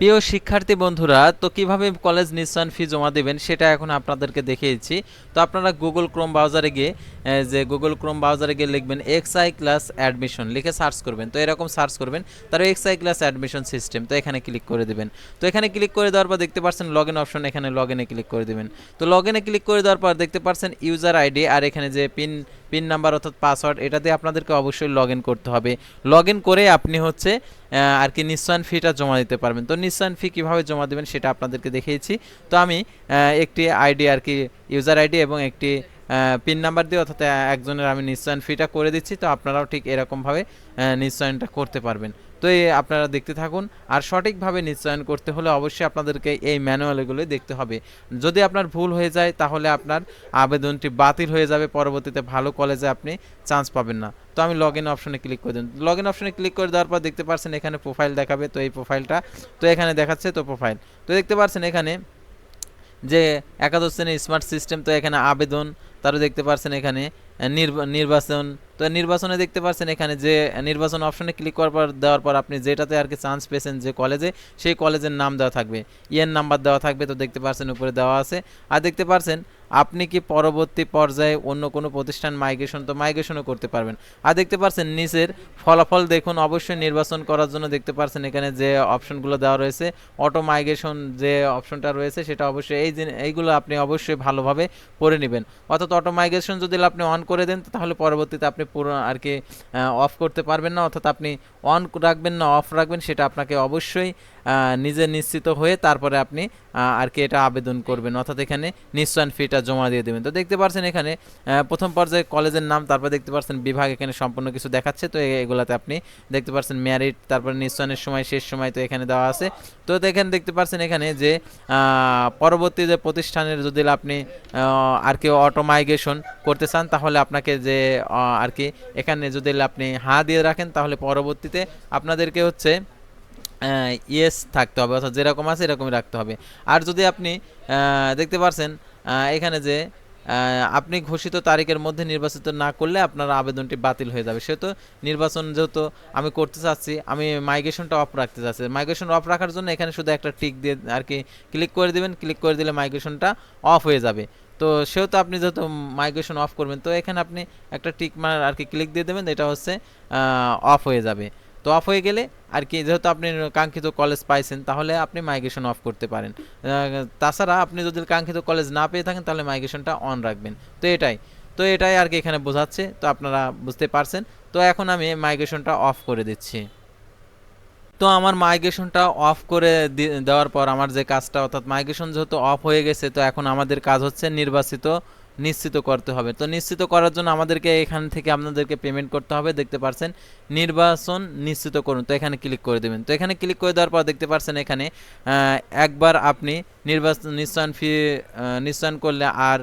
প্রিয় শিক্ষার্থী বন্ধুরা, তো কীভাবে কলেজ নিশ্চয়ন ফি জমা দেবেন সেটা এখন আপনাদেরকে দেখিয়েছি। তো আপনারা গুগল ক্রোম ব্রাউজারে গিয়ে যে গুগল ক্রোম ব্রাউজারে গিয়ে লিখবেন এক্স আই ক্লাস অ্যাডমিশন লিখে সার্চ করবেন। তো এরকম সার্চ করবেন তার X I class admission system তো এখানে ক্লিক করে দেবেন। তো এখানে ক্লিক করে দেওয়ার পর দেখতে পাচ্ছেন লগ ইন অপশন এখানে লগ ইনে ক্লিক করে দেবেন। তো লগ ইনে ক্লিক করে দেওয়ার পর দেখতে পাচ্ছেন ইউজার আইডি আর এখানে যে পিন পিন নাম্বার অর্থাৎ পাসওয়ার্ড এটা দিয়ে আপনাদেরকে অবশ্যই লগ করতে হবে। লগ করে আপনি হচ্ছে আর কি নিশ্চয়ন ফিটা জমা দিতে পারবেন। তো নিশ্চয়ন ফি কীভাবে জমা দেবেন সেটা আপনাদেরকে দেখিয়েছি। তো আমি একটি আইডি আর কি ইউজার আইডি এবং একটি পিন নাম্বার দিয়ে অর্থাৎ একজনের আমি নিশ্চয়ন ফিটা করে দিচ্ছি। তো আপনারাও ঠিক এরকমভাবে নিশ্চয়নটা করতে পারবেন। তো এই আপনারা দেখতে থাকুন। আর সঠিকভাবে নিশ্চয়ন করতে হলে অবশ্যই আপনাদেরকে এই ম্যানুয়ালগুলো দেখতে হবে। যদি আপনার ভুল হয়ে যায়, তাহলে আপনার আবেদনটি বাতিল হয়ে যাবে। পরবর্তীতে ভালো কলেজে আপনি চান্স পাবেন না। তো আমি লগ ইন অপশনে ক্লিক করে দিন। লগ ইন অপশনে ক্লিক করে দেওয়ার পর দেখতে পাচ্ছেন এখানে প্রোফাইল দেখাবে। তো এই প্রোফাইলটা তো এখানে দেখাচ্ছে তো প্রোফাইল তো দেখতে পাচ্ছেন এখানে যে একাদশ শ্রেণির স্মার্ট সিস্টেম তো এখানে আবেদন তারও দেখতে পারছেন এখানে নির্বা- নির্বাচন, তো নির্বাচনে দেখতে পাচ্ছেন এখানে যে নির্বাচন অপশনে ক্লিক করার পর, দেওয়ার পর আপনি যেটাতে আর কি চান্স পেয়েছেন যে কলেজে সেই কলেজের নাম দেওয়া থাকবে। ইয়ের নাম্বার দেওয়া থাকবে, তো দেখতে পাচ্ছেন উপরে দেওয়া আছে। আর দেখতে পাচ্ছেন আপনি কি পরবর্তী পর্যায়ে অন্য কোনো প্রতিষ্ঠান মাইগ্রেশন তো মাইগ্রেশনও করতে পারবেন। আর দেখতে পাচ্ছেন নিচের ফলাফল দেখুন, অবশ্যই নির্বাচন করার জন্য দেখতে পাচ্ছেন এখানে যে অপশনগুলো দেওয়া রয়েছে। অটো মাইগ্রেশন যে অপশনটা রয়েছে, সেটা অবশ্যই এই এইগুলো আপনি অবশ্যই ভালোভাবে পড়ে নেবেন। অর্থাৎ অটো মাইগ্রেশন যদি আপনি অন করে দেন, তাহলে পরবর্তীতে আপনি পুরো আর কি অফ করতে পারবেন না, অর্থাৎ আপনি অন রাখবেন না অফ রাখবেন, সেটা আপনাকে অবশ্যই নিজে নিশ্চিত হয়ে তারপরে আপনি আর কি এটা আবেদন করবেন। অর্থাৎ এখানে নিশ্চয়ন ফিটা জমা দিয়ে দেবেন। তো দেখতে পাচ্ছেন এখানে প্রথম পর্যায়ে কলেজের নাম, তারপর দেখতে পাচ্ছেন বিভাগ এখানে সম্পূর্ণ কিছু দেখাচ্ছে। তো এগুলাতে আপনি দেখতে পাচ্ছেন ম্যারিট তারপরে নিশ্চয়নের সময়, শেষ সময় তো এখানে দেওয়া আছে। তো এখানে দেখতে পাচ্ছেন এখানে যে পরবর্তী যে প্রতিষ্ঠানের যদি আপনি আর কি অটো মাইগ্রেশন করতে চান, তাহলে আপনাকে যে আর কি এখানে যদি আপনি হা দিয়ে রাখেন, তাহলে পরবর্তীতে আপনাদেরকে হচ্ছে ইয়েস থাকতে হবে, অর্থাৎ যেরকম আছে এরকমই রাখতে হবে। আর যদি আপনি দেখতে পারছেন এখানে যে আপনি ঘোষিত তারিখের মধ্যে নির্বাচিত না করলে আপনার আবেদনটি বাতিল হয়ে যাবে। সেহেতু নির্বাচন যেহেতু আমি করতে চাচ্ছি, আমি মাইগ্রেশনটা অফ রাখতে চাচ্ছি। মাইগ্রেশন অফ রাখার জন্য এখানে শুধু একটা টিক দিয়ে আর কি ক্লিক করে দিবেন ক্লিক করে দিলে মাইগ্রেশনটা অফ হয়ে যাবে। তো সেহেতু আপনি যেহেতু মাইগ্রেশন অফ করবেন, তো এখানে আপনি একটা টিক মার আর কি ক্লিক দিয়ে দেবেন, এটা হচ্ছে অফ হয়ে যাবে। তো অফ হয়ে গেলে আর কি, যেহেতু আপনি কাঙ্ক্ষিত কলেজ পাইছেন, তাহলে আপনি মাইগ্রেশন অফ করতে পারেন। তাছাড়া আপনি যদি কাঙ্ক্ষিত কলেজ না পেয়ে থাকেন, তাহলে মাইগ্রেশনটা অন রাখবেন। তো এটাই। তো এটাই আর কি এখানে বোঝাচ্ছে, তো আপনারা বুঝতে পারছেন। তো এখন আমি মাইগ্রেশনটা অফ করে দিচ্ছি। তো আমার মাইগ্রেশনটা অফ করে দেওয়ার পর আমার যে কাজটা, অর্থাৎ মাইগ্রেশন যেহেতু অফ হয়ে গেছে, তো এখন আমাদের কাজ হচ্ছে নির্বাচিত নিশ্চিত করতে হবে। তো নিশ্চিত করার জন্য আমাদেরকে এখান থেকে আপনাদেরকে পেমেন্ট করতে হবে। দেখতে পারছেন, নির্বাচন নিশ্চিত করুন। তো এখানে ক্লিক করে দেবেন। তো এখানে ক্লিক করে দেওয়ার পর দেখতে পারছেন এখানে একবার আপনি নির্বাচন নিশ্চয়ন ফি নিশ্চয়ন করলে আর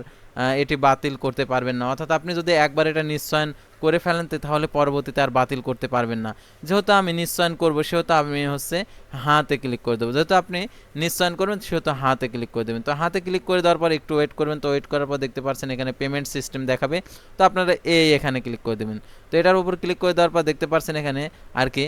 এটি বাতিল করতে পারবেন না। অর্থাৎ আপনি যদি একবার এটা নিশ্চয়ন করে ফেলেন তাহলে পরবর্তীতে আর বাতিল করতে পারবেন না। যেহেতু আমি নিশ্চয়ন করব, সেহেতু আমি হচ্ছে হাতে ক্লিক করে দেবো। যেহেতু আপনি নিশ্চয়ন করবেন, সেহেতু হাতে ক্লিক করে দেবেন। তো হাতে ক্লিক করে দেওয়ার পর একটু ওয়েট করবেন, তো ওয়েট করার পর দেখতে পাচ্ছেন এখানে পেমেন্ট সিস্টেম দেখাবে। তো আপনারা এই এখানে ক্লিক করে দেবেন। তো এটার উপর ক্লিক করে দেওয়ার পর দেখতে পাচ্ছেন এখানে আর কি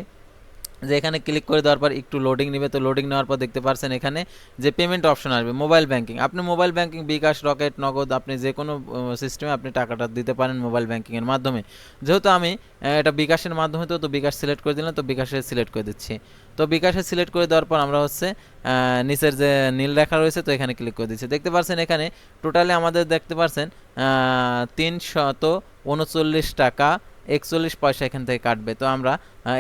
যে এখানে ক্লিক করে দেওয়ার পর একটু লোডিং নেবে। তো লোডিং নেওয়ার পর দেখতে পাচ্ছেন এখানে যে পেমেন্ট অপশন আসবে মোবাইল ব্যাংকিং আপনি mobile banking bKash Rocket Nagad, আপনি যে কোনো সিস্টেমে আপনি টাকাটা দিতে পারেন মোবাইল ব্যাংকিংয়ের মাধ্যমে। যেহেতু আমি এটা বিকাশের মাধ্যমে তো তো বিকাশ সিলেক্ট করে দিলাম, তো বিকাশে সিলেক্ট করে দিচ্ছি। তো বিকাশে সিলেক্ট করে দেওয়ার পর আমরা হচ্ছে নিচের যে নীল রেখা রয়েছে, তো এখানে ক্লিক করে দিচ্ছি। দেখতে পাচ্ছেন এখানে টোটালি আমাদের দেখতে পাচ্ছেন তিনশত উনচল্লিশ টাকা, একচল্লিশ পয়সা এখান থেকে কাটবে। তো আমরা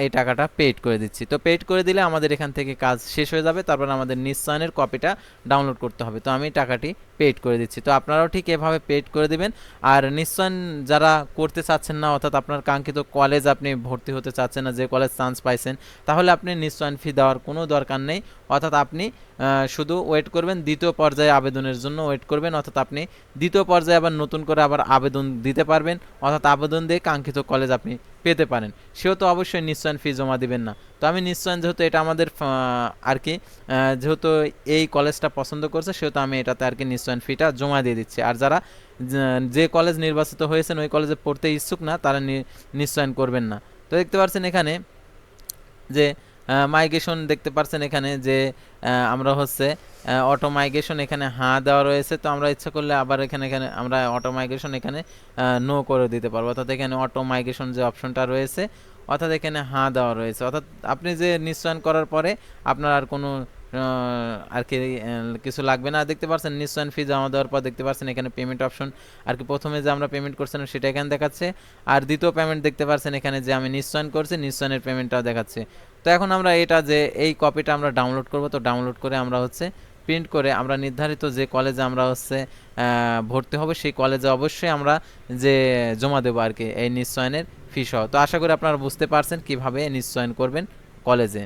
এই টাকাটা পেড করে দিচ্ছি। তো পেড করে দিলে আমাদের এখান থেকে কাজ শেষ হয়ে যাবে, তারপর আমাদের নিশ্চয়নের কপিটা ডাউনলোড করতে হবে। তো আমি টাকাটি পেড করে দিচ্ছি। তো আপনারাও ঠিক এভাবে পেড করে দিবেন। আর নিশ্চয়ন যারা করতে চাচ্ছেন না, অর্থাৎ আপনার কাঙ্ক্ষিত কলেজ আপনি ভর্তি হতে চাচ্ছেন না, যে কলেজ চান্স পাইছেন, তাহলে আপনি নিশ্চয়ন ফি দেওয়ার কোনো দরকার নেই। অর্থাৎ আপনি শুধু ওয়েট করবেন, দ্বিতীয় পর্যায়ে আবেদনের জন্য ওয়েট করবেন। অর্থাৎ আপনি দ্বিতীয় পর্যায়ে আবার নতুন করে আবার আবেদন দিতে পারবেন। অর্থাৎ আবেদন দিয়ে কাঙ্ক্ষিত কলেজ আপনি পেতে পারেন। সেও তো অবশ্যই নিশ্চয়ন ফি জমা দিবেন না। তো আমি নিশ্চয়ন যেহেতু এটা আমাদের আর কি যেহেতু এই কলেজটা পছন্দ করছে, সেহেতু আমি এটাতে আর কি নিশ্চয়ন ফিটা জমা দিয়ে দিচ্ছি। আর যারা, যে- কলেজ নির্বাচিত হয়েছেন, ওই কলেজে পড়তে ইচ্ছুক না, তারা নিশ্চয়ন করবেন না। তো দেখতে পাচ্ছেন এখানে যে মাইগ্রেশন দেখতে পাচ্ছেন এখানে যে আমরা হচ্ছে অটো মাইগ্রেশন এখানে হাঁ দেওয়া রয়েছে। তো আমরা ইচ্ছা করলে আবার এখানে এখানে আমরা অটো মাইগ্রেশন এখানে নো করে দিতে পারব। অর্থাৎ এখানে অটো মাইগ্রেশন যে অপশনটা রয়েছে অর্থাৎ এখানে হাঁ দেওয়া রয়েছে। অর্থাৎ আপনি যে নিশ্চয়ন করার পরে আপনার আর কোনো আর কি কিছু লাগবে না। দেখতে পাচ্ছেন, নিশ্চয়ন ফি জমা দেওয়ার পর দেখতে পাচ্ছেন এখানে পেমেন্ট অপশন আর কি প্রথমে যে আমরা পেমেন্ট করছিলাম সেটা এখানে দেখাচ্ছে। আর দ্বিতীয় পেমেন্ট দেখতে পাচ্ছেন এখানে যে আমি নিশ্চয়ন করছি, নিশ্চয়নের পেমেন্টটাও দেখাচ্ছে। তো এখন আমরা এটা যে, এই কপিটা আমরা ডাউনলোড করব। তো ডাউনলোড করে আমরা হচ্ছে প্রিন্ট করে আমরা নির্ধারিত যে কলেজে আমরা হচ্ছে ভর্তি হবে, সেই কলেজে অবশ্যই আমরা যে জমা দেবো আর কি এই নিশ্চয়নের। ফি সহ তো আশা করি আপনারা বুঝতে পারছেন কীভাবে নিশ্চয়ন করবেন কলেজে।